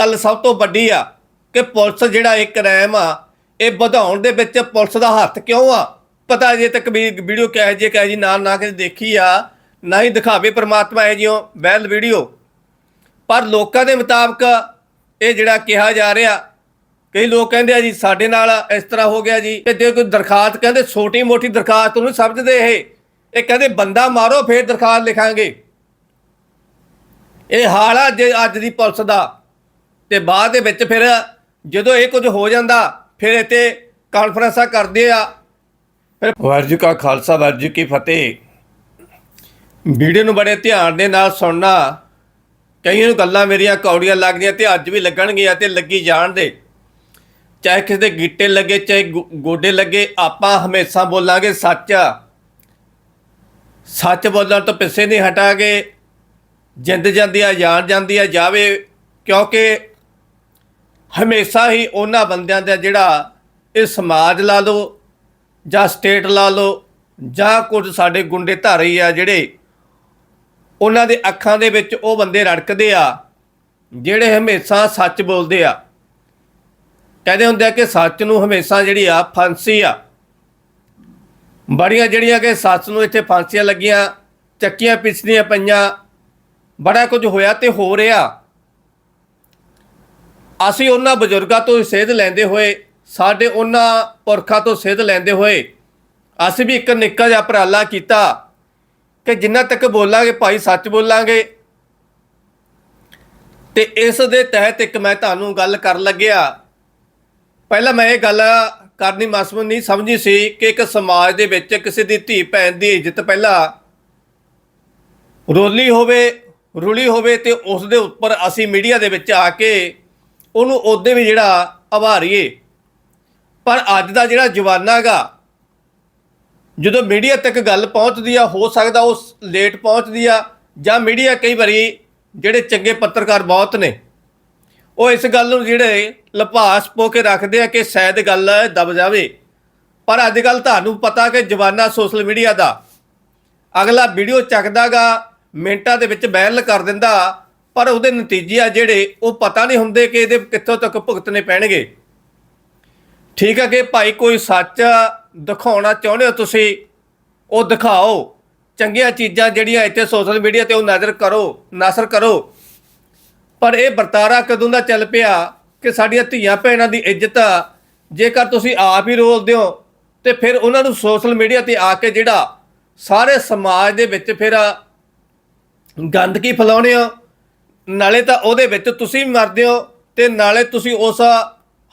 ਗੱਲ ਸਭ ਤੋਂ ਵੱਡੀ ਆ ਕਿ ਪੁਲਿਸ ਜਿਹੜਾ ਇਹ ਕ੍ਰਾਈਮ ਆ, ਇਹ ਵਧਾਉਣ ਦੇ ਵਿੱਚ ਪੁਲਿਸ ਦਾ ਹੱਥ ਕਿਉਂ ਆ? ਪਤਾ ਜੇ ਤੱਕ ਵੀ ਵੀਡੀਓ ਕਹੇ ਜੇ ਕਹਿ ਜੀ ਨਾ ਨਾ ਕੇ ਦੇਖੀ ਆ, ਨਾ ਹੀ ਦਿਖਾਵੇ ਪ੍ਰਮਾਤਮਾ ਹੈ ਜਿਉ ਵੈਲ ਵੀਡੀਓ ਪਰ ਲੋਕਾਂ ਦੇ ਮੁਤਾਬਕ ਇਹ ਜਿਹੜਾ ਕਿਹਾ ਜਾ ਰਿਹਾ, ਕਈ ਲੋਕ ਕਹਿੰਦੇ ਆ ਜੀ, ਸਾਡੇ ਨਾਲ ਇਸ ਤਰ੍ਹਾਂ ਹੋ ਗਿਆ ਜੀ। ਤੇ ਜੇ ਕੋਈ ਦਰਖਾਸਤ ਕਹਿੰਦੇ, ਛੋਟੀ ਮੋਟੀ ਦਰਖਾਸਤ ਉਹਨੂੰ ਸਮਝਦੇ ਇਹ। ਇਹ ਕਹਿੰਦੇ, ਬੰਦਾ ਮਾਰੋ, ਫੇਰ ਦਰਖਾਸਤ ਲਿਖਾਂਗੇ। ਇਹ ਹਾਲ ਆ ਜੇ ਅੱਜ ਦੀ ਪੁਲਿਸ ਦਾ। ਤੇ ਬਾਅਦ ਦੇ ਵਿੱਚ ਫਿਰ ਜਦੋਂ ਇਹ ਕੁਝ ਹੋ ਜਾਂਦਾ, ਫਿਰ ਇੱਥੇ ਕਾਨਫਰੰਸਾਂ ਕਰਦੇ ਆ। ਫਿਰ ਵਾਹਿਗੁਰੂ ਕਾ ਖਾਲਸਾ, ਵਾਹਿਗੁਰੂ ਕੀ ਫਤਿਹ। ਵੀਡੀਓ ਨੂੰ ਬੜੇ ਧਿਆਨ ਦੇ ਨਾਲ ਸੁਣਨਾ। ਕਈਆਂ ਨੂੰ ਗੱਲਾਂ ਮੇਰੀਆਂ ਕੌੜੀਆਂ ਲੱਗਦੀਆਂ ਤੇ ਅੱਜ ਵੀ ਲੱਗਣਗੀਆਂ ਤੇ ਲੱਗੀ ਜਾਣ ਦੇ। ਚਾਹੇ ਕਿਸੇ ਦੇ ਗਿੱਟੇ ਲੱਗੇ, ਚਾਹੇ ਗੋ- ਗੋਡੇ ਲੱਗੇ, ਆਪਾਂ ਹਮੇਸ਼ਾ ਬੋਲਾਂਗੇ ਸੱਚ। ਸੱਚ ਬੋਲਣ ਤੋਂ ਪਿੱਛੇ ਨਹੀਂ ਹਟਾਂਗੇ। ਜਿੰਦ ਜਾਂਦੀ ਆ ਜਾਣ ਜਾਂਦੀ ਆ, ਜਾਵੇ। ਕਿਉਂਕਿ ਹਮੇਸ਼ਾ ਹੀ ਉਹਨਾਂ ਬੰਦਿਆਂ ਦਾ ਜਿਹੜਾ ਇਹ ਸਮਾਜ ਲਾ ਲਓ ਜਾਂ ਸਟੇਟ ਲਾ ਲਓ ਜਾਂ ਕੁਝ ਸਾਡੇ ਗੁੰਡੇ ਧਾਰੀ ਆ ਜਿਹੜੇ ਉਹਨਾਂ ਦੇ ਅੱਖਾਂ ਦੇ ਵਿੱਚ ਉਹ ਬੰਦੇ ਰੜਕਦੇ ਆ, ਜਿਹੜੇ ਹਮੇਸ਼ਾ ਸੱਚ ਬੋਲਦੇ ਆ। ਕਹਿੰਦੇ ਹੁੰਦੇ ਆ ਕਿ ਸੱਚ ਨੂੰ ਹਮੇਸ਼ਾ ਜਿਹੜੀ ਆ ਫਾਂਸੀ ਆ। ਬੜੀਆਂ ਜਿਹੜੀਆਂ ਕਿ ਸੱਚ ਨੂੰ ਇੱਥੇ ਫਾਂਸੀਆਂ ਲੱਗੀਆਂ, ਚੱਕੀਆਂ ਪਿਛਲੀਆਂ ਪਈਆਂ, ਬੜਾ ਕੁਝ ਹੋਇਆ ਤੇ ਹੋ ਰਿਹਾ। ਅਸੀਂ ਉਹਨਾਂ ਬਜ਼ੁਰਗਾਂ ਤੋਂ ਸੇਧ ਲੈਂਦੇ ਹੋਏ, ਸਾਡੇ ਉਹਨਾਂ ਪੁਰਖਾਂ ਤੋਂ ਸੇਧ ਲੈਂਦੇ ਹੋਏ, ਅਸੀਂ ਵੀ ਇੱਕ ਨਿੱਕਾ ਜਿਹਾ ਉਪਰਾਲਾ ਕੀਤਾ ਕਿ ਜਿੰਨਾ ਤੱਕ ਬੋਲਾਂਗੇ ਭਾਈ ਸੱਚ ਬੋਲਾਂਗੇ। ਤੇ ਇਸ ਦੇ ਤਹਿਤ ਇੱਕ ਮੈਂ ਤੁਹਾਨੂੰ ਗੱਲ ਕਰਨ ਲੱਗਿਆ। ਪਹਿਲਾਂ ਮੈਂ ਇਹ ਗੱਲ ਕਰਨੀ ਮਸਮੂਨ ਨਹੀਂ ਸਮਝੀ ਸੀ ਕਿ ਇੱਕ ਸਮਾਜ ਦੇ ਵਿੱਚ ਕਿਸੇ ਦੀ ਧੀ ਭੈਣ ਦੀ ਇੱਜ਼ਤ ਪਹਿਲਾਂ ਰੋਲੀ ਹੋਵੇ, ਰੁਲੀ ਹੋਵੇ ਤੇ ਉਸ ਦੇ ਉੱਪਰ ਅਸੀਂ ਮੀਡੀਆ ਦੇ ਵਿੱਚ ਆ ਕੇ ਉਹਨੂੰ ਉਹਦੇ ਵੀ ਜਿਹੜਾ ਆਭਾਰੀਏ ਪਰ ਅੱਜ ਦਾ ਜਿਹੜਾ ਜਵਾਨਾ ਗਾ ਜਦੋਂ ਮੀਡੀਆ ਤੱਕ ਗੱਲ ਪਹੁੰਚਦੀ ਆ, ਹੋ ਸਕਦਾ ਉਹ ਲੇਟ ਪਹੁੰਚਦੀ ਆ, ਜਾਂ ਮੀਡੀਆ ਕਈ ਵਾਰੀ ਜਿਹੜੇ ਚੰਗੇ ਪੱਤਰਕਾਰ ਬਹੁਤ ਨੇ, ਉਹ ਇਸ ਗੱਲ ਨੂੰ ਜਿਹੜੇ ਲਪਾਸ ਪੋ ਕੇ ਰੱਖਦੇ ਆ ਕਿ ਸ਼ਾਇਦ ਗੱਲ ਦਬ ਜਾਵੇ। ਪਰ ਅੱਜ ਕੱਲ ਤੁਹਾਨੂੰ ਪਤਾ ਕਿ ਜਵਾਨਾ ਸੋਸ਼ਲ ਮੀਡੀਆ ਦਾ ਅਗਲਾ ਵੀਡੀਓ ਚੱਕਦਾਗਾ, ਮਿੰਟਾਂ ਦੇ ਵਿੱਚ ਵਾਇਰਲ ਕਰ ਦਿੰਦਾ ਪਰ ਉਹਦੇ ਨਤੀਜੇ ਆ ਜਿਹੜੇ, ਉਹ ਪਤਾ ਨਹੀਂ ਹੁੰਦੇ ਕਿ ਇਹਦੇ ਕਿੱਥੋਂ ਤੱਕ ਭੁਗਤਣੇ ਪੈਣਗੇ। ਠੀਕ ਹੈ ਕਿ ਭਾਈ ਕੋਈ ਸੱਚ ਦਿਖਾਉਣਾ ਚਾਹੁੰਦੇ ਹੋ ਤੁਸੀਂ, ਉਹ ਦਿਖਾਓ। ਚੰਗੀਆਂ ਚੀਜ਼ਾਂ ਜਿਹੜੀਆਂ ਇੱਥੇ ਸੋਸ਼ਲ ਮੀਡੀਆ ਤੇ ਉਹ ਨਜ਼ਰ ਕਰੋ, ਨਸਰ ਕਰੋ। ਪਰ ਇਹ ਵਰਤਾਰਾ ਕਦੋਂ ਦਾ ਚੱਲ ਪਿਆ ਕਿ ਸਾਡੀਆਂ ਧੀਆਂ ਭੈਣਾਂ ਦੀ ਇੱਜ਼ਤ ਜੇਕਰ ਤੁਸੀਂ ਆਪ ਹੀ ਰੋਲਦੇ ਹੋ ਤੇ ਫਿਰ ਉਹਨਾਂ ਨੂੰ ਸੋਸ਼ਲ ਮੀਡੀਆ ਤੇ ਆ ਕੇ ਜਿਹੜਾ ਸਾਰੇ ਸਮਾਜ ਦੇ ਵਿੱਚ ਫਿਰ ਗੰਦਗੀ ਫੈਲਾਉਣੇ ਹੋ। ਨਾਲੇ ਤਾਂ ਉਹਦੇ ਵਿੱਚ ਤੁਸੀਂ ਵੀ ਮਰਦੇ ਹੋ ਤੇ ਨਾਲੇ ਤੁਸੀਂ ਉਸ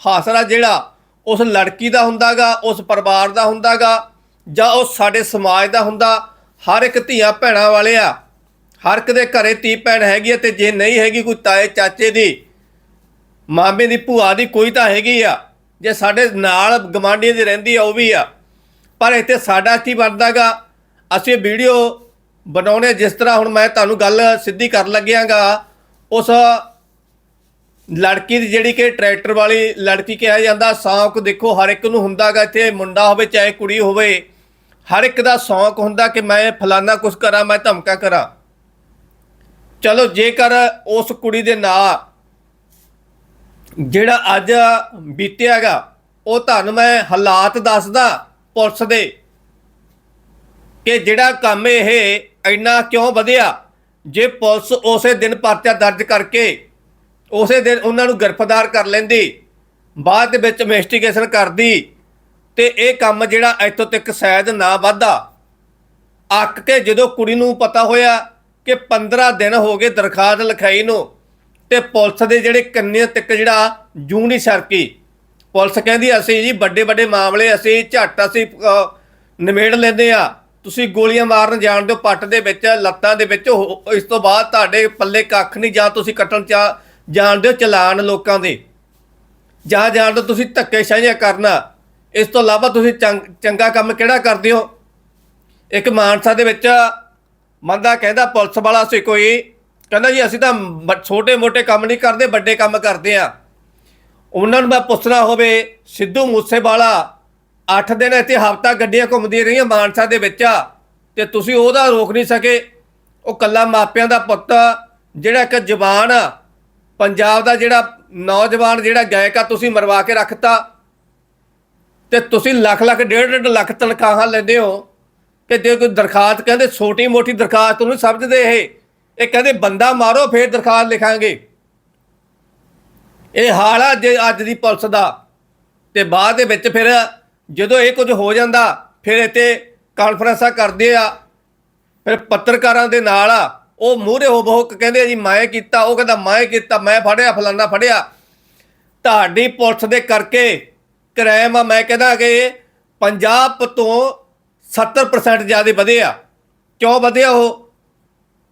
ਹਾਸਰਾ ਜਿਹੜਾ ਉਸ ਲੜਕੀ ਦਾ ਹੁੰਦਾਗਾ, ਉਸ ਪਰਿਵਾਰ ਦਾ ਹੁੰਦਾਗਾ ਜਾਂ ਉਹ ਸਾਡੇ ਸਮਾਜ ਦਾ ਹੁੰਦਾ, ਹਰ ਇੱਕ ਧੀਆਂ ਭੈਣਾਂ ਵਾਲੇ ਆ, ਹਰ ਇੱਕ ਦੇ ਘਰੇ ਧੀ ਭੈਣ ਹੈਗੀ ਆ ਤੇ ਜੇ ਨਹੀਂ ਹੈਗੀ ਕੋਈ ਤਾਏ ਚਾਚੇ ਦੀ, ਮਾਮੇ ਦੀ, ਭੂਆ ਦੀ ਕੋਈ ਤਾਂ ਹੈਗੀ ਆ, ਜੇ ਸਾਡੇ ਨਾਲ ਗਮਾਂਡੀਆਂ ਦੀ ਰਹਿੰਦੀ ਆ ਉਹ ਵੀ ਆ। ਪਰ ਇੱਥੇ ਸਾਡਾ ਕੀ ਬਣਦਾਗਾ, ਅਸੀਂ ਵੀਡੀਓ ਬਣਾਉਣੇ ਜਿਸ ਤਰ੍ਹਾਂ ਹੁਣ ਮੈਂ ਤੁਹਾਨੂੰ ਗੱਲ ਸਿੱਧੀ ਕਰਨ ਲੱਗਿਆਗਾ। ਉਸ ਲੜਕੀ ਦੀ ਜਿਹੜੀ ਕਿ ਟਰੈਕਟਰ ਵਾਲੀ ਲੜਕੀ ਕਿਹਾ ਜਾਂਦਾ, ਸ਼ੌਂਕ ਦੇਖੋ ਹਰ ਇੱਕ ਨੂੰ ਹੁੰਦਾਗਾ ਇੱਥੇ ਮੁੰਡਾ ਹੋਵੇ ਚਾਹੇ ਕੁੜੀ ਹੋਵੇ, ਹਰ ਇੱਕ ਦਾ ਸ਼ੌਂਕ ਹੁੰਦਾ ਕਿ ਮੈਂ ਫਲਾਨਾ ਕੁਝ ਕਰਾਂ, ਮੈਂ ਧਮਕਾ ਕਰਾਂ। ਚਲੋ ਜੇਕਰ ਉਸ ਕੁੜੀ ਦੇ ਨਾਂ ਜਿਹੜਾ ਅੱਜ ਬੀਤਿਆਗਾ ਉਹ ਤੁਹਾਨੂੰ ਮੈਂ ਹਾਲਾਤ ਦੱਸਦਾ ਪੁਲਿਸ ਦੇ ਕਿ ਜਿਹੜਾ ਕੰਮ ਇਹ ਇੰਨਾ ਕਿਉਂ ਵਧਿਆ ਜੇ ਪੁਲਿਸ ਉਸੇ ਦਿਨ ਪਰਚਾ ਦਰਜ ਕਰਕੇ ਉਸੇ ਦਿਨ ਉਹਨਾਂ ਨੂੰ ਗ੍ਰਿਫਤਾਰ ਕਰ ਲੈਂਦੀ ਬਾਅਦ ਦੇ ਵਿੱਚ ਇਨਵੈਸਟੀਗੇਸ਼ਨ ਕਰਦੀ ਤੇ ਇਹ ਕੰਮ ਜਿਹੜਾ ਇੱਥੋਂ ਤੱਕ ਸ਼ਾਇਦ ਨਾ ਵਧਦਾ। ਅੱਕ ਕੇ ਜਦੋਂ ਕੁੜੀ ਨੂੰ ਪਤਾ ਹੋਇਆ ਕਿ 15 ਦਿਨ ਹੋ ਗਏ ਦਰਖਾਸਤ ਲਿਖਾਈ ਨੂੰ ਤੇ ਪੁਲਿਸ ਦੇ ਜਿਹੜੇ ਕੰਨੇ ਤੱਕ ਜਿਹੜਾ ਜੂੰ ਨਹੀਂ ਸਰਕੀ। ਪੁਲਿਸ ਕਹਿੰਦੀ ਅਸੀਂ ਜੀ ਵੱਡੇ ਵੱਡੇ ਮਾਮਲੇ ਅਸੀਂ ਝੱਟ ਅਸੀਂ ਅ, ਨਿਬੇੜ ਲੈਂਦੇ ਆ ਤੁਸੀਂ ਗੋਲੀਆਂ ਮਾਰਨ ਜਾਣ ਦਿਓ ਪੱਟ ਦੇ ਵਿੱਚ, ਲੱਤਾਂ ਦੇ ਵਿੱਚ ਹੋ- ਇਸ ਤੋਂ ਬਾਅਦ ਤੁਹਾਡੇ ਪੱਲੇ ਕੱਖ ਨਹੀਂ ਜਾਂ ਤੁਸੀਂ ਕੱਟਣ ਚਾ ਜਾਣ ਦਿਓ ਚਲਾਨ ਲੋਕਾਂ ਦੇ। ਜਾਂ ਜਾਣ ਦਿਓ ਤੁਸੀਂ ਧੱਕੇ ਸ਼ਾਹੀਆਂ ਕਰਨਾ। ਇਸ ਤੋਂ ਇਲਾਵਾ ਤੁਸੀਂ ਚੰਗ- ਚੰਗਾ ਕੰਮ ਕਿਹੜਾ ਕਰਦੇ ਹੋ? ਇੱਕ ਮਾਨਸਾ ਦੇ ਵਿੱਚ ਮੰਦਾ ਕਹਿੰਦਾ ਪੁਲਿਸ ਵਾਲਾ ਸੀ ਕੋਈ। ਕਹਿੰਦਾ ਜੀ, ਅਸੀਂ ਤਾਂ ਛੋਟੇ ਮੋਟੇ ਕੰਮ ਨਹੀਂ ਕਰਦੇ, ਵੱਡੇ ਕੰਮ ਕਰਦੇ ਆ ਉਹਨਾਂ ਨੂੰ ਮੈਂ ਪੁੱਛਣਾ ਹੋਵੇ, ਸਿੱਧੂ ਮੂਸੇਵਾਲਾ 8 ਦਿਨ ਇੱਥੇ ਹਫਤਾ ਗੱਡੀਆਂ ਘੁੰਮਦੀਆਂ ਰਹੀਆਂ ਮਾਨਸਾ ਦੇ ਵਿੱਚ ਤੇ ਤੁਸੀਂ ਉਹਦਾ ਰੋਕ ਨਹੀਂ ਸਕੇ। ਉਹ ਕੱਲਾ ਮਾਪਿਆਂ ਦਾ ਪੁੱਤ ਜਿਹੜਾ ਇੱਕ ਜਵਾਨ ਆ, ਪੰਜਾਬ ਦਾ ਜਿਹੜਾ ਨੌਜਵਾਨ, ਜਿਹੜਾ ਗਾਇਕ ਆ, ਤੁਸੀਂ ਮਰਵਾ ਕੇ ਰੱਖਤਾ। ਤੇ ਤੁਸੀਂ ਲੱਖ ਲੱਖ, ਡੇਢ ਡੇਢ ਲੱਖ ਤਨਖਾਹਾਂ ਲੈਂਦੇ ਹੋ। ਕਿ ਜੇ ਕੋਈ ਦਰਖਾਸਤ ਕਹਿੰਦੇ ਛੋਟੀ ਮੋਟੀ ਦਰਖਾਸਤ ਨੂੰ ਸਮਝਦੇ ਇਹ। ਇਹ ਕਹਿੰਦੇ ਬੰਦਾ ਮਾਰੋ, ਫੇਰ ਦਰਖਾਸਤ ਲਿਖਾਂਗੇ। ਇਹ ਹਾਲ ਆ ਜੇ ਅੱਜ ਦੀ ਪੁਲਿਸ ਦਾ। ਤੇ ਬਾਅਦ ਦੇ ਵਿੱਚ ਫਿਰ ਜਦੋਂ ਇਹ ਕੁਝ ਹੋ ਜਾਂਦਾ, ਫਿਰ ਇੱਥੇ ਕਾਨਫਰੰਸਾਂ ਕਰਦੇ ਆ, ਫਿਰ ਪੱਤਰਕਾਰਾਂ ਦੇ ਨਾਲ ਆ। ਉਹ ਮੂਹਰੇ ਹੋ ਬਹੁ ਕਹਿੰਦੇ ਆ ਜੀ, ਮੈਂ ਕੀਤਾ। ਉਹ ਕਹਿੰਦਾ, ਮੈਂ ਕੀਤਾ, ਮੈਂ ਫੜਿਆ, ਫਲਾਨਾ ਫੜਿਆ। ਤੁਹਾਡੀ ਪੁਲਿਸ ਦੇ ਕਰਕੇ ਕ੍ਰਾਈਮ ਆ, ਮੈਂ ਕਹਿੰਦਾ ਕਿ ਪੰਜਾਬ ਤੋਂ 70% ਜ਼ਿਆਦਾ ਵਧੇ ਆ। ਕਿਉਂ ਵਧਿਆ ਉਹ?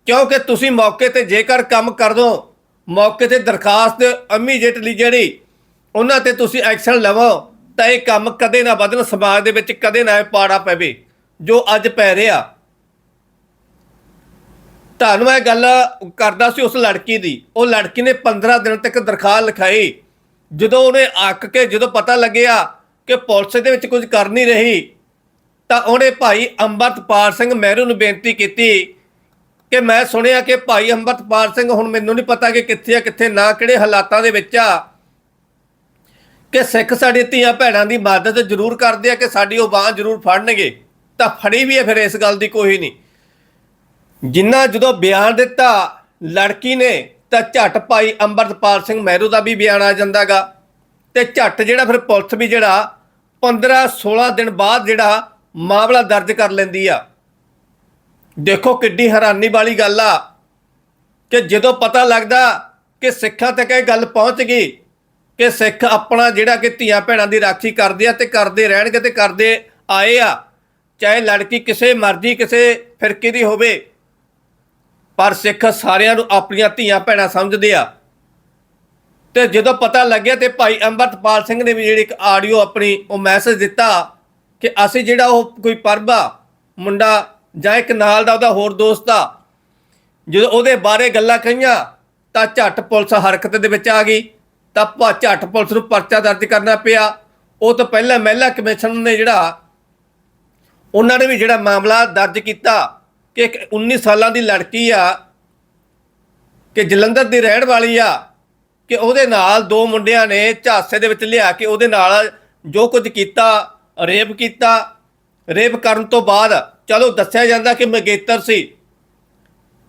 ਕਿਉਂਕਿ ਤੁਸੀਂ ਮੌਕੇ ਤੇ ਜੇਕਰ ਕੰਮ ਕਰ ਦੋ ਮੌਕੇ ਤੇ ਦਰਖਾਸਤ ਇਮੀਡੀਏਟਲੀ ਜਿਹੜੀ, ਉਹਨਾਂ ਤੇ ਤੁਸੀਂ ਐਕਸ਼ਨ ਲਵੋ। ਤਾਂ ਇਹ ਕੰਮ ਕਦੇ ਨਾ ਵਧਣ, ਸਮਾਜ ਦੇ ਵਿੱਚ ਕਦੇ ਨਾ ਇਹ ਪਾੜਾ ਪਵੇ, ਜੋ ਅੱਜ ਪੈ ਰਿਹਾ। ਤੁਹਾਨੂੰ ਮੈਂ ਗੱਲ ਕਰਦਾ ਸੀ ਉਸ ਲੜਕੀ ਦੀ। ਉਹ ਲੜਕੀ ਨੇ 15 ਦਿਨ ਤੱਕ ਦਰਖਾਸਤ ਲਿਖਾਈ। ਜਦੋਂ ਉਹਨੇ ਅੱਕ ਕੇ, ਜਦੋਂ ਪਤਾ ਲੱਗਿਆ ਕਿ ਪੁਲਿਸ ਦੇ ਵਿੱਚ ਕੁਝ ਕਰ ਨਹੀਂ ਰਹੀ, ਤਾਂ ਉਹਨੇ ਭਾਈ ਅੰਮ੍ਰਿਤਪਾਲ ਸਿੰਘ ਮਹਿਰੂ ਨੂੰ ਬੇਨਤੀ ਕੀਤੀ ਕਿ ਮੈਂ ਸੁਣਿਆ ਕਿ ਭਾਈ ਅੰਮ੍ਰਿਤਪਾਲ ਸਿੰਘ ਹੁਣ ਮੈਨੂੰ ਨਹੀਂ ਪਤਾ ਕਿ ਕਿੱਥੇ ਆ, ਕਿੱਥੇ ਨਾ, ਕਿਹੜੇ ਹਾਲਾਤਾਂ ਦੇ ਵਿੱਚ ਆ। ਕਿ ਸਿੱਖ ਸਾਡੀ ਧੀਆਂ ਭੈਣਾਂ ਦੀ ਮਦਦ ਜ਼ਰੂਰ ਕਰਦੇ ਆ ਕਿ ਸਾਡੀ ਉਹ ਬਾਂਹ ਜ਼ਰੂਰ ਫੜਨਗੇ, ਤਾਂ ਫੜੀ ਵੀ ਹੈ ਫਿਰ ਇਸ ਗੱਲ ਦੀ ਕੋਈ ਨਹੀਂ। ਜਿੰਨਾ ਜਦੋਂ ਬਿਆਨ ਦਿੱਤਾ ਲੜਕੀ ਨੇ, ਤਾਂ ਝੱਟ ਭਾਈ ਅੰਮ੍ਰਿਤਪਾਲ ਸਿੰਘ ਮਹਿਰੂ ਦਾ ਵੀ ਬਿਆਨ ਆ ਜਾਂਦਾਗਾ। ਤੇ ਝੱਟ ਜਿਹੜਾ ਫਿਰ ਪੁਲਿਸ ਵੀ ਜਿਹੜਾ 15 16 ਦਿਨ ਬਾਅਦ ਜਿਹੜਾ ਮਾਮਲਾ ਦਰਜ ਕਰ ਲੈਂਦੀ ਆ। ਦੇਖੋ ਕਿੱਡੀ ਹੈਰਾਨੀ ਵਾਲੀ ਗੱਲ ਆ ਕਿ ਜਦੋਂ ਪਤਾ ਲੱਗਦਾ ਕਿ ਸਿੱਖਾਂ ਤੱਕ ਇਹ ਗੱਲ ਪਹੁੰਚ ਗਈ ਕਿ ਸਿੱਖ ਆਪਣਾ ਜਿਹੜਾ ਕਿ ਧੀਆਂ ਭੈਣਾਂ ਦੀ ਰਾਖੀ ਕਰਦੇ ਆ ਤੇ ਕਰਦੇ ਰਹਿਣਗੇ ਤੇ ਕਰਦੇ ਆਏ ਆ। ਚਾਹੇ ਲੜਕੀ ਕਿਸੇ ਮਰਜ਼ੀ ਕਿਸੇ ਫਿਰਕੇ ਦੀ ਹੋਵੇ, ਪਰ ਸਿੱਖ ਸਾਰਿਆਂ ਨੂੰ ਆਪਣੀਆਂ ਧੀਆਂ ਭੈਣਾਂ ਸਮਝਦੇ ਆ। ਤੇ ਜਦੋਂ ਪਤਾ ਲੱਗਿਆ ਤੇ ਭਾਈ ਅੰਮ੍ਰਿਤਪਾਲ ਸਿੰਘ ਨੇ ਵੀ ਜਿਹੜੀ ਇੱਕ ਆਡੀਓ ਆਪਣੀ ਉਹ ਮੈਸੇਜ ਦਿੱਤਾ ਕਿ ਅਸੀਂ ਜਿਹੜਾ ਉਹ ਕੋਈ ਪਰਬਾ, ਮੁੰਡਾ ਜਾਂ ਇੱਕ ਨਾਲ ਦਾ ਉਹਦਾ ਹੋਰ ਦੋਸਤ ਆ, ਜਦੋਂ ਉਹਦੇ ਬਾਰੇ ਗੱਲਾਂ ਕਹੀਆਂ ਤਾਂ ਝੱਟ ਪੁਲਿਸ ਹਰਕਤ ਦੇ ਵਿੱਚ ਆ ਗਈ। ਤਾਂ ਭਾ ਝੱਟ ਪੁਲਿਸ ਨੂੰ ਪਰਚਾ ਦਰਜ ਕਰਨਾ ਪਿਆ। ਉਹ ਤੋਂ ਪਹਿਲਾਂ ਮਹਿਲਾ ਕਮਿਸ਼ਨ ਨੇ ਜਿਹੜਾ ਉਹਨਾਂ ਨੇ ਵੀ ਜਿਹੜਾ ਮਾਮਲਾ ਦਰਜ ਕੀਤਾ ਕਿ ਇੱਕ 19 ਸਾਲਾਂ ਦੀ ਲੜਕੀ ਆ, ਕਿ ਜਲੰਧਰ ਦੀ ਰਹਿਣ ਵਾਲੀ ਆ, ਕਿ ਉਹਦੇ ਨਾਲ ਦੋ ਮੁੰਡਿਆਂ ਨੇ ਝਾਂਸੇ ਦੇ ਵਿੱਚ ਲਿਆ ਕੇ ਉਹਦੇ ਨਾਲ ਜੋ ਕੁਝ ਕੀਤਾ, ਰੇਪ ਕੀਤਾ। ਰੇਪ ਕਰਨ ਤੋਂ ਬਾਅਦ ਚਲੋ ਦੱਸਿਆ ਜਾਂਦਾ ਕਿ ਮਗੇਤਰ ਸੀ।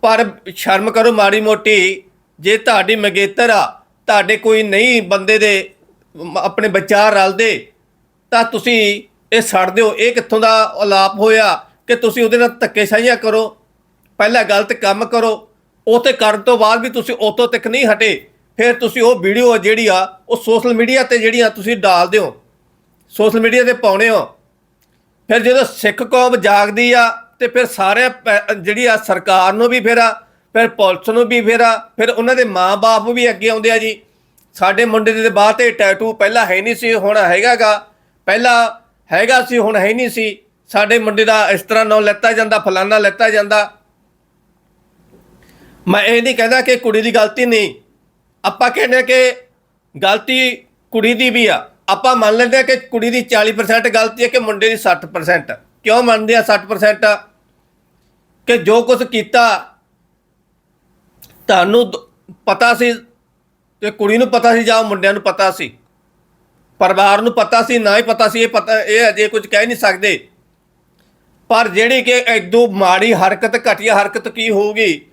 ਪਰ ਸ਼ਰਮ ਕਰੋ ਮਾੜੀ ਮੋਟੀ, ਜੇ ਤੁਹਾਡੀ ਮਗੇਤਰ ਆ ਤੁਹਾਡੇ ਕੋਈ ਨਹੀਂ ਬੰਦੇ ਦੇ ਆਪਣੇ ਵਿਚਾਰ ਰਲਦੇ, ਤਾਂ ਤੁਸੀਂ ਇਹ ਛੱਡ ਦਿਓ। ਇਹ ਕਿੱਥੋਂ ਦਾ ਅਲਾਪ ਹੋਇਆ ਕਿ ਤੁਸੀਂ ਉਹਦੇ ਨਾਲ ਧੱਕੇਸ਼ਾਹੀਆਂ ਕਰੋ? ਪਹਿਲਾਂ ਗਲਤ ਕੰਮ ਕਰੋ। ਉਹ ਤੇ ਕਰਨ ਤੋਂ ਬਾਅਦ ਵੀ ਤੁਸੀਂ ਉਤੋਂ ਤੱਕ ਨਹੀਂ ਹਟੇ। ਫਿਰ ਤੁਸੀਂ ਉਹ ਵੀਡੀਓ ਜਿਹੜੀ ਆ, ਉਹ ਸੋਸ਼ਲ ਮੀਡੀਆ ਤੇ ਜਿਹੜੀਆਂ ਤੁਸੀਂ ਡਾਲਦੇ ਹੋ ਸੋਸ਼ਲ ਮੀਡੀਆ ਤੇ ਪਾਉਣੇ ਹੋ। ਫਿਰ ਜਦੋਂ ਸਿੱਖ ਕੌਮ ਜਾਗਦੀ ਆ, ਤੇ ਫਿਰ ਸਾਰੇ ਪੈ- ਜਿਹੜੀ ਆ ਸਰਕਾਰ ਨੂੰ ਵੀ ਫਿਰ ਆ ਫਿਰ ਪੁਲਿਸ ਨੂੰ ਵੀ ਫਿਰ ਆ, ਫਿਰ ਉਹਨਾਂ ਦੇ ਮਾਪੇ ਵੀ ਅੱਗੇ ਆਉਂਦੇ ਆ ਜੀ। ਸਾਡੇ ਮੁੰਡੇ ਦੇ ਬਾਹ ਤੇ ਟੈਟੂ ਪਹਿਲਾਂ ਹੈ ਨਹੀਂ ਸੀ, ਹੁਣ ਹੈਗਾਗਾ। ਪਹਿਲਾਂ ਹੈਗਾ ਸੀ, ਹੁਣ ਹੈ ਨਹੀਂ ਸੀ। ਸਾਡੇ ਮੁੰਡੇ ਦਾ ਇਸ ਤਰ੍ਹਾਂ ਨਾਂ ਲੈਤਾ ਜਾਂਦਾ, ਫਲਾਨਾ ਲੈਤਾ ਜਾਂਦਾ। ਮੈਂ ਇਹ ਨਹੀਂ ਕਹਿੰਦਾ ਕਿ ਕੁੜੀ ਦੀ ਗਲਤੀ ਨਹੀਂ। ਆਪਾਂ ਕਹਿੰਦੇ ਕਿ ਗਲਤੀ ਕੁੜੀ ਦੀ ਵੀ ਆ। ਆਪਾਂ ਮੰਨ ਲੈਂਦੇ ਆ ਕਿ ਕੁੜੀ ਦੀ 40% ਗਲਤੀ ਹੈ ਕਿ ਮੁੰਡੇ ਦੀ 60% ਕਿਉਂ ਮੰਨਦੇ ਆ 60% ਕਿ ਜੋ ਕੁਝ ਕੀਤਾ ਤੁਹਾਨੂੰ ਦ- ਪਤਾ ਸੀ ਤੇ ਕੁੜੀ ਨੂੰ ਪਤਾ ਸੀ ਜਾਂ ਮੁੰਡਿਆਂ ਨੂੰ ਪਤਾ ਸੀ? ਪਰਿਵਾਰ ਨੂੰ ਪਤਾ ਸੀ, ਨਾ ਹੀ ਪਤਾ ਸੀ, ਇਹ ਪਤਾ ਇਹ ਅਜੇ ਕੁਝ ਕਹਿ ਨਹੀਂ ਸਕਦੇ। ਪਰ ਜਿਹੜੀ ਕਿ ਇਦੋਂ ਮਾੜੀ ਹਰਕਤ, ਘਟੀਆ ਹਰਕਤ ਕੀ ਹੋਊਗੀ,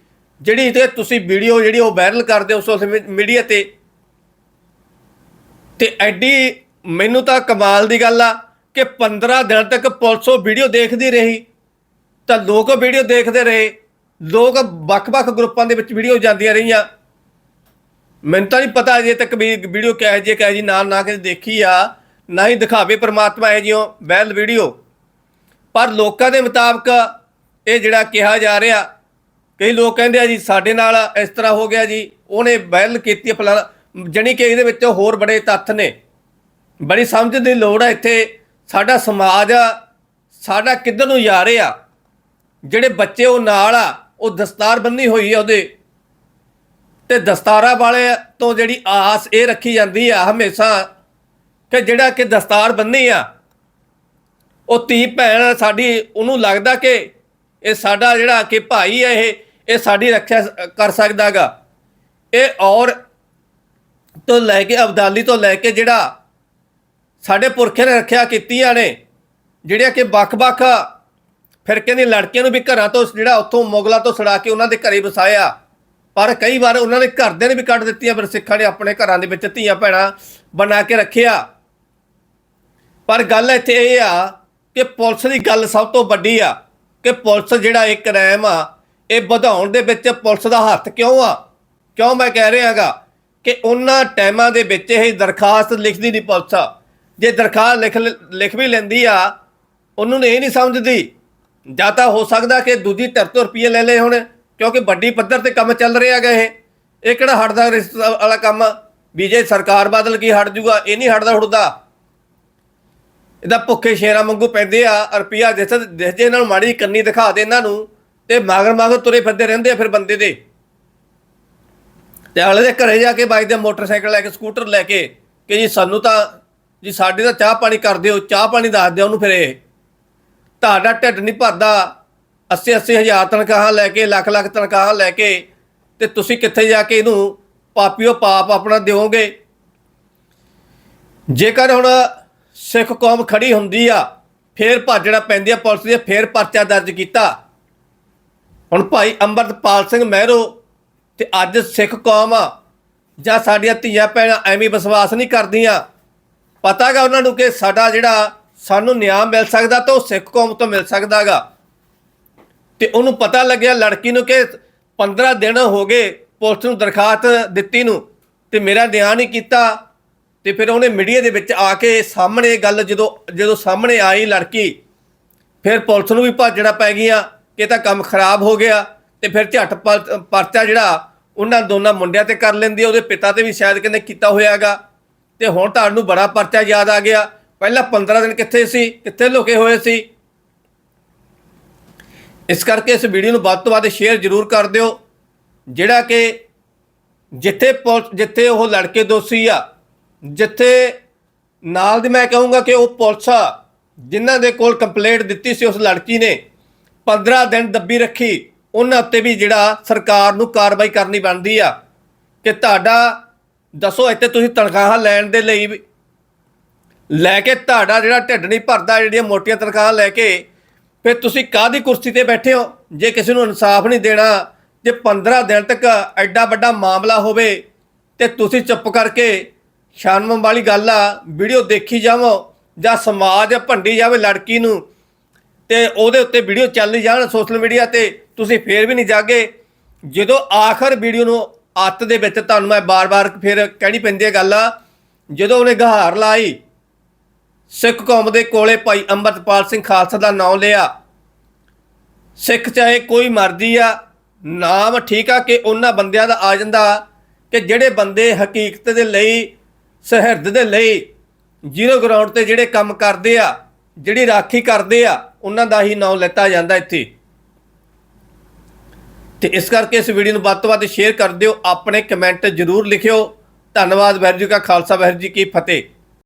ਜਿਹੜੀ ਤੇ ਤੁਸੀਂ ਵੀਡੀਓ ਜਿਹੜੀ ਉਹ ਵਾਇਰਲ ਕਰਦੇ ਹੋ ਸੋਸ਼ਲ ਮੀਡੀਆ ਤੇ ਤੇ ਐਡੀ ਮੈਨੂੰ ਤਾਂ ਕਮਾਲ ਦੀ ਗੱਲ ਆ ਕਿ 15 ਦਿਨ ਤੱਕ ਪੁਲਿਸ ਉਹ ਵੀਡੀਓ ਦੇਖਦੀ ਰਹੀ, ਤਾਂ ਲੋਕ ਵੀਡੀਓ ਦੇਖਦੇ ਰਹੇ। ਲੋਕ ਵੱਖ-ਵੱਖ ਗਰੁੱਪਾਂ ਦੇ ਵਿੱਚ ਵੀਡੀਓ ਜਾਂਦੀਆਂ ਰਹੀਆਂ। ਮੈਨੂੰ ਤਾਂ ਨਹੀਂ ਪਤਾ ਅਜੇ ਤੱਕ ਵੀ ਵੀਡੀਓ ਕਿਹੋ ਜਿਹੀ ਕਿਹੋ ਜਿਹੀ ਨਾਲ ਨਾ ਕਿਸੇ ਦੇਖੀ ਆ, ਨਾ ਹੀ ਦਿਖਾਵੇ ਪ੍ਰਮਾਤਮਾ ਇਹ ਜਿਉ ਵੈਲ ਵੀਡੀਓ। ਪਰ ਲੋਕਾਂ ਦੇ ਮੁਤਾਬਕ ਇਹ ਜਿਹੜਾ ਕਿਹਾ ਜਾ ਰਿਹਾ, ਕਈ ਲੋਕ ਕਹਿੰਦੇ ਆ ਜੀ, ਸਾਡੇ ਨਾਲ ਇਸ ਤਰ੍ਹਾਂ ਹੋ ਗਿਆ ਜੀ, ਉਹਨੇ ਵੈਲ ਕੀਤੀ ਆ ਫਲਾਣਾ, ਜਣੀ ਕਿ ਇਹਦੇ ਵਿੱਚ ਹੋਰ ਬੜੇ ਤੱਥ ਨੇ। ਬੜੀ ਸਮਝ ਦੀ ਲੋੜ ਆ ਇੱਥੇ, ਸਾਡਾ ਸਮਾਜ ਆ, ਸਾਡਾ ਕਿੱਧਰ ਨੂੰ ਜਾ ਰਿਹਾ, ਜਿਹੜੇ ਬੱਚੇ ਉਹ ਨਾਲ ਆ ਉਹ ਦਸਤਾਰ ਬੰਨੀ ਹੋਈ ਆ ਉਹਦੇ। ਤੇ ਦਸਤਾਰਾਂ ਵਾਲੇ ਤੋਂ ਜਿਹੜੀ ਆਸ ਇਹ ਰੱਖੀ ਜਾਂਦੀ ਆ ਹਮੇਸ਼ਾ ਕਿ ਜਿਹੜਾ ਕਿ ਦਸਤਾਰ ਬੰਨੀ ਆ, ਉਹ ਧੀ ਭੈਣ ਸਾਡੀ, ਉਹਨੂੰ ਲੱਗਦਾ ਕਿ ਇਹ ਸਾਡਾ ਜਿਹੜਾ ਕਿ ਭਾਈ ਹੈ ਇਹ ਇਹ ਸਾਡੀ ਰੱਖਿਆ ਸ- ਕਰ ਸਕਦਾਗਾ। ਇਹ ਔਰ ਤੋਂ ਲੈ ਕੇ ਅਬਦਾਲੀ ਤੋਂ ਲੈ ਕੇ ਜਿਹੜਾ ਸਾਡੇ ਪੁਰਖਿਆਂ ਨੇ ਰੱਖਿਆ ਕੀਤੀਆਂ ਨੇ, ਜਿਹੜੀਆਂ ਕਿ ਵੱਖ-ਵੱਖ ਫਿਰ ਦੀਆਂ ਲੜਕੀਆਂ ਨੂੰ ਵੀ ਘਰਾਂ ਤੋਂ ਜਿਹੜਾ ਉੱਥੋਂ ਮੁਗਲਾਂ ਤੋਂ ਛੁਡਾ ਕੇ ਉਹਨਾਂ ਦੇ ਘਰੇ ਵਸਾਇਆ। ਪਰ ਕਈ ਵਾਰ ਉਹਨਾਂ ਨੇ ਘਰਦਿਆਂ ਨੇ ਵੀ ਕੱਢ ਦਿੱਤੀਆਂ ਪਰ ਸਿੱਖਾਂ ਨੇ ਆਪਣੇ ਘਰਾਂ ਦੇ ਵਿੱਚ ਧੀਆਂ ਭੈਣਾਂ ਬਣਾ ਕੇ ਰੱਖਿਆ। ਪਰ ਗੱਲ ਇੱਥੇ ਇਹ ਆ ਕਿ ਪੁਲਿਸ ਦੀ ਗੱਲ ਸਭ ਤੋਂ ਵੱਡੀ ਆ ਕਿ ਪੁਲਿਸ ਜਿਹੜਾ ਇਹ ਕ੍ਰਾਈਮ ਆ, ਇਹ ਵਧਾਉਣ ਦੇ ਵਿੱਚ ਪੁਲਿਸ ਦਾ ਹੱਥ ਕਿਉਂ ਆ? ਕਿਉਂ ਮੈਂ ਕਹਿ ਰਿਹਾਗਾ ਕਿ ਉਹਨਾਂ ਟਾਈਮਾਂ ਦੇ ਵਿੱਚ ਇਹ ਦਰਖਾਸਤ ਲਿਖਦੀ ਨਹੀਂ ਪੁਲਿਸ। ਜੇ ਦਰਖਾਸਤ ਲਿਖ ਲਿਖ ਵੀ ਲੈਂਦੀ ਆ, ਉਹਨੂੰ ਨੇ ਇਹ ਨਹੀਂ ਸਮਝਦੀ ਜਾਂ ਤਾਂ ਹੋ ਸਕਦਾ ਕਿ ਦੂਜੀ ਧਿਰ ਤੋਂ ਰੁਪਈਏ ਲੈ ਲਏ ਹੋਣ, ਕਿਉਂਕਿ ਵੱਡੀ ਪੱਧਰ ਤੇ ਕੰਮ ਚੱਲ ਰਿਹਾ ਹੈਗਾ ਇਹ। ਇਹ ਕਿਹੜਾ ਹਟਦਾ ਰਿਸ਼ਤਾ ਵਾਲਾ ਕੰਮ ਵੀ ਜੇ ਸਰਕਾਰ ਬਦਲ ਗਈ ਹਟ ਜੂਗਾ, ਇਹ ਨਹੀਂ ਹਟਦਾ ਹੁੜਦਾ। ਇਹਦਾ ਭੁੱਖੇ ਸ਼ੇਰਾਂ ਵਾਂਗੂ ਪੈਂਦੇ ਆ ਰੁਪਿਆ ਜਿਸ ਜਿਸ ਜੇ ਇਹਨਾਂ ਨੂੰ ਮਾੜੀ ਕੰਨੀ ਦਿਖਾ ਦੇ ਇਹਨਾਂ ਨੂੰ, ਤੇ ਮਾਗਰ ਮਾਗਰ ਤੁਰੇ ਫਿਰਦੇ ਰਹਿੰਦੇ ਆ ਫਿਰ ਬੰਦੇ ਦੇ। ਤੇ ਅਗਲੇ ਦੇ ਘਰੇ ਜਾ ਕੇ ਬਾਈਕ ਦੇ ਮੋਟਰਸਾਈਕਲ ਲੈ ਕੇ, ਸਕੂਟਰ ਲੈ ਕੇ, ਕਿ ਜੀ ਸਾਨੂੰ ਤਾਂ ਜੀ ਸਾਡੇ ਦਾ ਚਾਹ ਪਾਣੀ ਕਰ ਦਿਓ, ਚਾਹ ਪਾਣੀ ਦੱਸ ਦਿਓ ਉਹਨੂੰ ਫਿਰ ਇਹ। ਤੁਹਾਡਾ ਢਿੱਡ ਨਹੀਂ ਭਰਦਾ। 80 80 ਹਜ਼ਾਰ ਤਨਖਾਹਾਂ ਲੈ ਕੇ, ਲੱਖ ਲੱਖ ਤਨਖਾਹਾਂ ਲੈ ਕੇ, ਤੇ ਤੁਸੀਂ ਕਿੱਥੇ ਜਾ ਕੇ ਇਹਨੂੰ ਪਾਪੀਓ ਪਾਪ ਆਪਣਾ ਦਿਓਗੇ? ਜੇਕਰ ਹੁਣ ਸਿੱਖ ਕੌਮ ਖੜੀ ਹੁੰਦੀ ਆ, ਫੇਰ ਭਾਜੜਾ ਪੈਂਦੀ ਆ ਪੁਲਿਸ ਦੀ, ਫੇਰ ਪਰਚਾ ਦਰਜ ਕੀਤਾ। ਹੁਣ ਭਾਈ ਅੰਮ੍ਰਿਤਪਾਲ ਸਿੰਘ ਮਹਿਰੋ ਤੇ ਅੱਜ ਸਿੱਖ ਕੌਮ ਜਾਂ ਸਾਡੀਆਂ ਧੀਆਂ ਭੈਣਾਂ ਐਵੇਂ ਵਿਸ਼ਵਾਸ ਨਹੀਂ ਕਰਦੀਆਂ। ਪਤਾਗਾ ਉਹਨਾਂ ਨੂੰ ਕਿ ਸਾਡਾ ਜਿਹੜਾ ਸਾਨੂੰ ਨਿਆਂ ਮਿਲ ਸਕਦਾ ਤਾਂ ਉਹ ਸਿੱਖ ਕੌਮ ਤੋਂ ਮਿਲ ਸਕਦਾਗਾ। ਤੇ ਉਹਨੂੰ ਪਤਾ ਲੱਗਿਆ ਲੜਕੀ ਨੂੰ ਕਿ 15 ਦਿਨ ਹੋ ਗਏ ਪੁਲਿਸ ਨੂੰ ਦਰਖਾਸਤ ਦਿੱਤੀ ਨੂੰ ਤੇ ਮੇਰਾ ਨਿਆਂ ਨਹੀਂ ਕੀਤਾ। ਤੇ ਫਿਰ ਉਹਨੇ ਮੀਡੀਆ ਦੇ ਵਿੱਚ ਆ ਕੇ ਸਾਹਮਣੇ ਗੱਲ ਜਦੋਂ ਜਦੋਂ ਸਾਹਮਣੇ ਆਈ ਲੜਕੀ, ਫਿਰ ਪੁਲਿਸ ਨੂੰ ਵੀ ਭਾਜੜਾ ਪੈ ਗਈਆਂ ਕਿ ਇਹ ਤਾਂ ਕੰਮ ਖਰਾਬ ਹੋ ਗਿਆ ਤੇ ਫਿਰ ਝੱਟ ਪਰ- ਪਰਚਾ ਜਿਹੜਾ ਉਹਨਾਂ ਦੋਨਾਂ ਮੁੰਡਿਆਂ ਤੇ ਕਰ ਲੈਂਦੀ ਉਹਦੇ ਪਿਤਾ ਤੇ ਵੀ ਸ਼ਾਇਦ ਕਹਿੰਦੇ ਕੀਤਾ ਹੋਇਆਗਾ। ਤੇ ਹੁਣ ਤੁਹਾਨੂੰ ਬੜਾ ਪਰਚਾ ਯਾਦ ਆ ਗਿਆ ਪਹਿਲਾਂ 15 ਦਿਨ ਕਿੱਥੇ ਸੀ, ਕਿੱਥੇ ਲੁਕੇ ਹੋਏ ਸੀ? ਇਸ ਕਰਕੇ ਇਸ ਵੀਡੀਓ ਨੂੰ ਵੱਧ ਤੋਂ ਵੱਧ ਸ਼ੇਅਰ ਜ਼ਰੂਰ ਕਰ ਦਿਓ, ਜਿਹੜਾ ਕਿ ਜਿੱਥੇ ਪੁਲਿਸ ਜਿੱਥੇ ਉਹ ਲੜਕੇ ਦੋਸ਼ੀ ਆ, ਜਿੱਥੇ ਨਾਲ ਦੀ ਮੈਂ ਕਹੂੰਗਾ ਕਿ ਉਹ ਪੁਲਿਸ ਆ, ਜਿਨ੍ਹਾਂ ਦੇ ਕੋਲ ਕੰਪਲੇਂਟ ਦਿੱਤੀ ਸੀ ਉਸ ਲੜਕੀ ਨੇ 15 ਦਿਨ ਦੱਬੀ ਰੱਖੀ, ਉਹਨਾਂ ਉੱਤੇ ਵੀ ਜਿਹੜਾ ਸਰਕਾਰ ਨੂੰ ਕਾਰਵਾਈ ਕਰਨੀ ਬਣਦੀ ਆ, ਕਿ ਤੁਹਾਡਾ ਦੱਸੋ ਇੱਥੇ ਤੁਸੀਂ ਤਨਖਾਹਾਂ ਲੈਣ ਦੇ ਲਈ ਵੀ- ਲੈ ਕੇ ਤੁਹਾਡਾ ਜਿਹੜਾ ਢਿੱਡ ਨਹੀਂ ਭਰਦਾ, ਜਿਹੜੀਆਂ ਮੋਟੀਆਂ ਤਨਖਾਹਾਂ ਲੈ ਕੇ, ਫਿਰ ਤੁਸੀਂ ਕਾਹਦੀ ਕੁਰਸੀ ਤੇ ਬੈਠੇ ਹੋ? ਜੇ ਕਿਸੇ ਨੂੰ ਇਨਸਾਫ ਨਹੀਂ ਦੇਣਾ, ਜੇ 15 ਦਿਨ ਤੱਕ ਐਡਾ ਵੱਡਾ ਮਾਮਲਾ ਹੋਵੇ, ਤੇ ਤੁਸੀਂ ਚੁੱਪ ਕਰਕੇ ਸ਼ਰਮ ਵਾਲੀ ਗੱਲ ਆ, ਵੀਡੀਓ ਦੇਖੀ ਜਾਵੋ, ਜਾਂ ਸਮਾਜ ਭੰਡੀ ਜਾਵੇ ਲੜਕੀ ਨੂੰ, ਤੇ ਉਹਦੇ ਉੱਤੇ ਵੀਡੀਓ ਚੱਲ ਜਾਣ ਸੋਸ਼ਲ ਮੀਡੀਆ ਤੇ, ਤੁਸੀਂ ਫੇਰ ਵੀ ਨਹੀਂ ਜਾਗੇ। ਜਦੋਂ ਆਖਰ ਵੀਡੀਓ ਨੂੰ ਅੱਤ ਦੇ ਵਿੱਚ ਤੁਹਾਨੂੰ ਮੈਂ ਬਾਰ-ਬਾਰ ਫਿਰ ਕਹਿਣੀ ਪੈਂਦੀ ਹੈ ਗੱਲ ਆ, ਜਦੋਂ ਉਹਨੇ ਗਹਾਰ ਲਾਈ ਸਿੱਖ ਕੌਮ ਦੇ ਕੋਲੇ ਭਾਈ ਅੰਮ੍ਰਿਤਪਾਲ ਸਿੰਘ ਖਾਲਸਾ ਦਾ ਨਾਮ ਲਿਆ। ਸਿੱਖ ਚਾਹੇ ਕੋਈ ਮਰਜ਼ੀ ਆ, ਨਾਮ ਠੀਕ ਆ ਕਿ ਉਹਨਾਂ ਬੰਦਿਆਂ ਦਾ ਆ ਜਾਂਦਾ ਕਿ ਜਿਹੜੇ ਬੰਦੇ ਹਕੀਕਤ ਦੇ ਲਈ, ਸਹਿਰਦ ਦੇ ਲਈ, ਜ਼ੀਰੋ ਗਰਾਊਂਡ ਤੇ ਜਿਹੜੇ ਕੰਮ ਕਰਦੇ ਆ, ਜਿਹੜੀ ਰਾਖੀ ਕਰਦੇ ਆ, ਉਹਨਾਂ ਦਾ ਹੀ ਨਾਮ ਲੈਤਾ ਜਾਂਦਾ ਇੱਥੇ। ਤੇ ਇਸ ਕਰਕੇ ਇਸ ਵੀਡੀਓ ਨੂੰ ਵੱਧ ਤੋਂ ਵੱਧ ਸ਼ੇਅਰ ਕਰ ਦਿਓ, ਆਪਣੇ ਕਮੈਂਟ ਜ਼ਰੂਰ ਲਿਖਿਓ। ਧੰਨਵਾਦ, ਵਾਹਿਗੁਰੂ ਜੀ ਕਾ ਖਾਲਸਾ, ਵਾਹਿਗੁਰੂ ਜੀ ਕੀ ਫਤਿਹ।